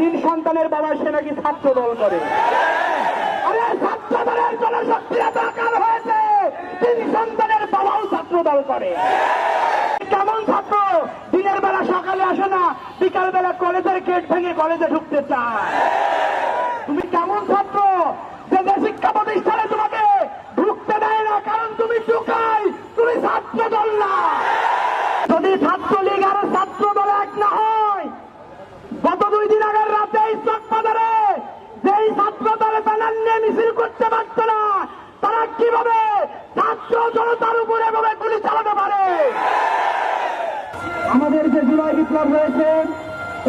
তিন সন্তানের বাবা সে নাকি ছাত্র দল করে। ছাত্র তিন সন্তানের ছাত্র দল করে। কেমন ছাত্র? দিনের বেলা সকালে আসে না বিকাল বেলা কলেজের গেট ভেঙে কলেজে ঢুকতে চায় তুমি কেমন ছাত্র যে যে শিক্ষা প্রতিষ্ঠানে তোমাকে ঢুকতে দেয় না কারণ তুমি টুকাই তুমি ছাত্র দল না যদি ছাত্রলীগ আর ছাত্র দল এক না হয় গত দুই দিন আগের রাতে এই চকবাজারে যেই ছাত্র দলে ব্যানার নিয়ে মিছিল করতে পারত না। তারা কীভাবে ছাত্র জনতার উপরে এভাবে গুলি চালাতে পারে? আমাদের যে জুলাই বিপ্লব হয়েছে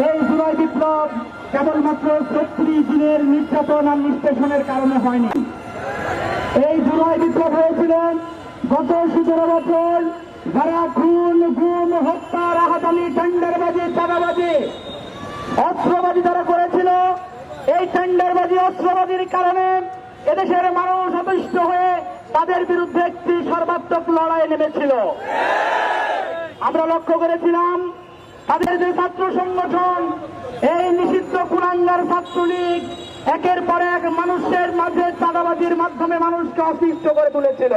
এই জুলাই বিপ্লব কেবলমাত্র ছত্রিশ দিনের নির্যাতন আর নিষ্পেষণের কারণে হয়নি। এই জুলাই বিপ্লব হয়েছিল গত সতেরো বছর যারা খুন, গুম, হত্যা রাহাতানি টেন্ডারবাজি, চাঁদাবাজি, অস্ত্রবাজি যারা করেছিল। এই টেন্ডারবাজি, অস্ত্রবাজির কারণে এদেশের মানুষ অতিষ্ঠ হয়ে তাদের বিরুদ্ধে একটি সর্বাত্মক লড়াই নেমেছিল। আমরা লক্ষ্য করেছিলাম, তাদের যে ছাত্র সংগঠন, এই নিষিদ্ধ কুলাঙ্গার ছাত্রলীগ একের পর এক মানুষের মাঝে চাঁদাবাজির মাধ্যমে মানুষকে অতিষ্ঠ করে তুলেছিল।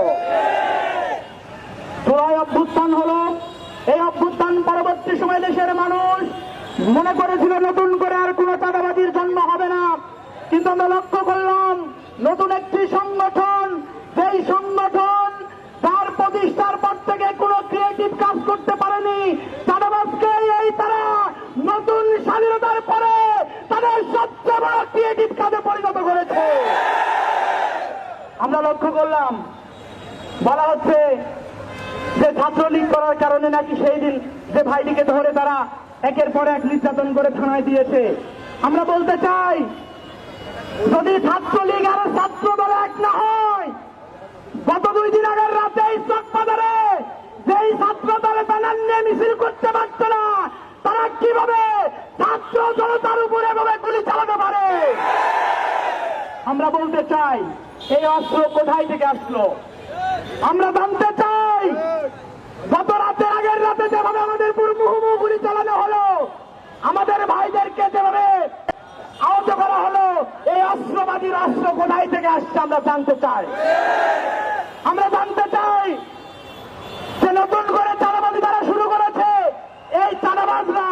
জুলাই অভ্যুত্থান হলো। এই অভ্যুত্থান পরবর্তী সময় দেশের মানুষ মনে করেছিল, নতুন করে আর কোনো চাঁদাবাজির জন্ম হবে না। কিন্তু আমরা লক্ষ্য করলাম নতুন একটি সংগঠন, যেই সংগঠন তার প্রতিষ্ঠার পর থেকে কোনো ক্রিয়েটিভ কাজ করতে পারেনি। চাঁদাবাজকে এই তারা নতুন স্বাধীনতার পরে তাদের সবচেয়ে বড় ক্রিয়েটিভ কাজে পরিণত করেছে। আমরা লক্ষ্য করলাম, বলা হচ্ছে যে ছাত্রলীগ করার কারণে নাকি সেই দিন যে ভাইটিকে ধরে তারা একের পর এক নির্যাতন করে থানায় দিয়েছে। আমরা বলতে চাই যদি ছাত্রলীগ আর ছাত্র দল এক না হয়, গত দুই দিন আগের রাতে এই চকবাজারে যেই ছাত্র দলে ব্যানার নিয়ে মিছিল করতে পারত না, তারা কীভাবে ছাত্র জনতার উপরে এভাবে গুলি চালাতে পারে? আমরা বলতে চাই, এই অস্ত্র কোথায় থেকে আসলো? আমরা জানতে চাই, গত রাতে আগের রাতে যেভাবে আমাদের মুহুমুহু গুলি চালানো হলো, আমাদের ভাইদেরকে যেভাবে করা হলো এই অস্ত্রবাদী রাষ্ট্র কোথায় থেকে আসছে আমরা জানতে চাই। আমরা জানতে চাই যে নতুন করে চাঁদাবাজি তারা শুরু করেছে। এই চাঁদাবাজরা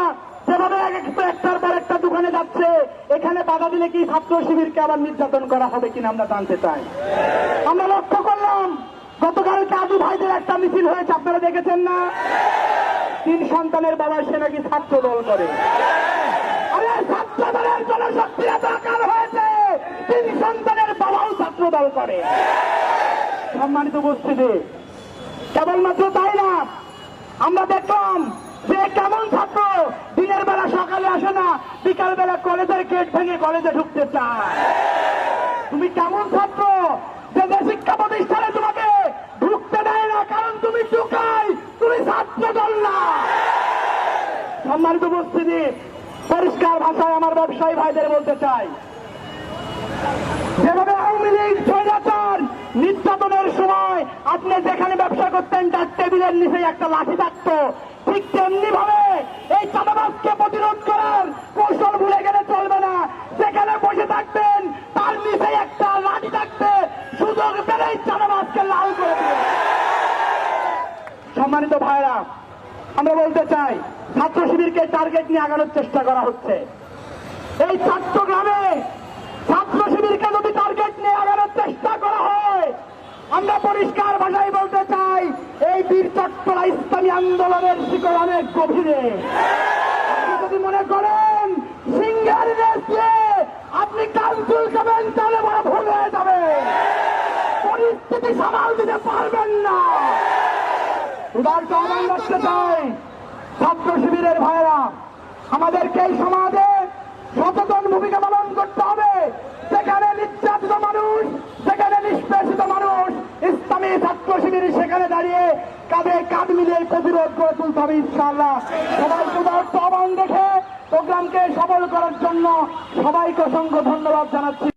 যেভাবে এক একটা একটার পর একটা দোকানে যাচ্ছে, এখানে বাধা দিলে কি ছাত্র শিবিরকে আবার নির্যাতন করা হবে কিনা আমরা জানতে চাই। আমরা লক্ষ্য করলাম গতকাল কাজু ভাইদের একটা মিছিল হয়েছে, আপনারা দেখেছেন না? তিন সন্তানের বাবা সে নাকি ছাত্র দল করে। আরে ছাত্র দলের জনশক্তি এত হয়েছে, তিন সন্তানের বাবাও ছাত্র দল করে। সম্মানিত উপস্থিতি, কেবলমাত্র তাই না? আমরা দেখলাম যে কেমন ছাত্র দিনের বেলা সকালে আসে না বিকাল বেলা কলেজের গেট ভেঙে কলেজে ঢুকতে চায়। তুমি কেমন ছাত্র যে শিক্ষা প্রতিষ্ঠানে তোমাকে ঢুকতে দেয় না, কারণ তুমি টুকাই তুমি ছাত্র দল না। সম্মানিত উপস্থিতি পরিষ্কার ভাষায় আমার ব্যবসায়ী ভাইদের বলতে চাই। যেভাবে আওয়ামী লীগ স্বৈরাচার নির্যাতনের সময় আপনি যেখানে ব্যবসা করতেন, তার টেবিলের নিচে একটা লাঠি থাকতো। ঠিক তেমনি ভাবে এই চাঁদাবাজকে প্রতিরোধ করার কৌশল ভুলে গেলে চলবে না। যেখানে বসে থাকবেন, তার নিচে একটা লাঠি থাকবে সুযোগ পেলেই চাঁদাবাজকে লাল করে দেবে সম্মানিত ভাইরা আমরা বলতে চাই, ছাত্র শিবিরকে টার্গেট নিয়ে আগানোর চেষ্টা করা হচ্ছে। এই চট্টগ্রামে ছাত্র শিবিরকে যদি টার্গেট নিয়ে আগানোর চেষ্টা করা হয়, আমরা পরিষ্কার ভাষায় বলতে চাই, এই বীর চট্টলা ইসলামী আন্দোলনের শিকড় অনেক গভীরে। যদি মনে করেন, সিঙ্গার দিয়ে আপনি কাউন্সিল খাবেন তাহলে বড় ভুল হয়ে যাবে। পরিস্থিতি সামাল দিতে পারবেন না। উদার আহ্বান রাখতে চাই ছাত্র শিবিরের ভাইরা আমাদেরকে এই সমাজে সচেতন ভূমিকা পালন করতে হবে। সেখানে নির্যাতিত মানুষ সেখানে নিষ্পেষিত মানুষ, ইসলামী ছাত্র শিবির সেখানে দাঁড়িয়ে কাঁধে কাঁধ মিলিয়ে প্রতিরোধ করে তুলতে হবে ইনশাআল্লাহ। সবাইকে উদাহরণ আহ্বান প্রোগ্রামকে সফল করার জন্য সবাইকে অসংখ্য ধন্যবাদ জানাচ্ছি।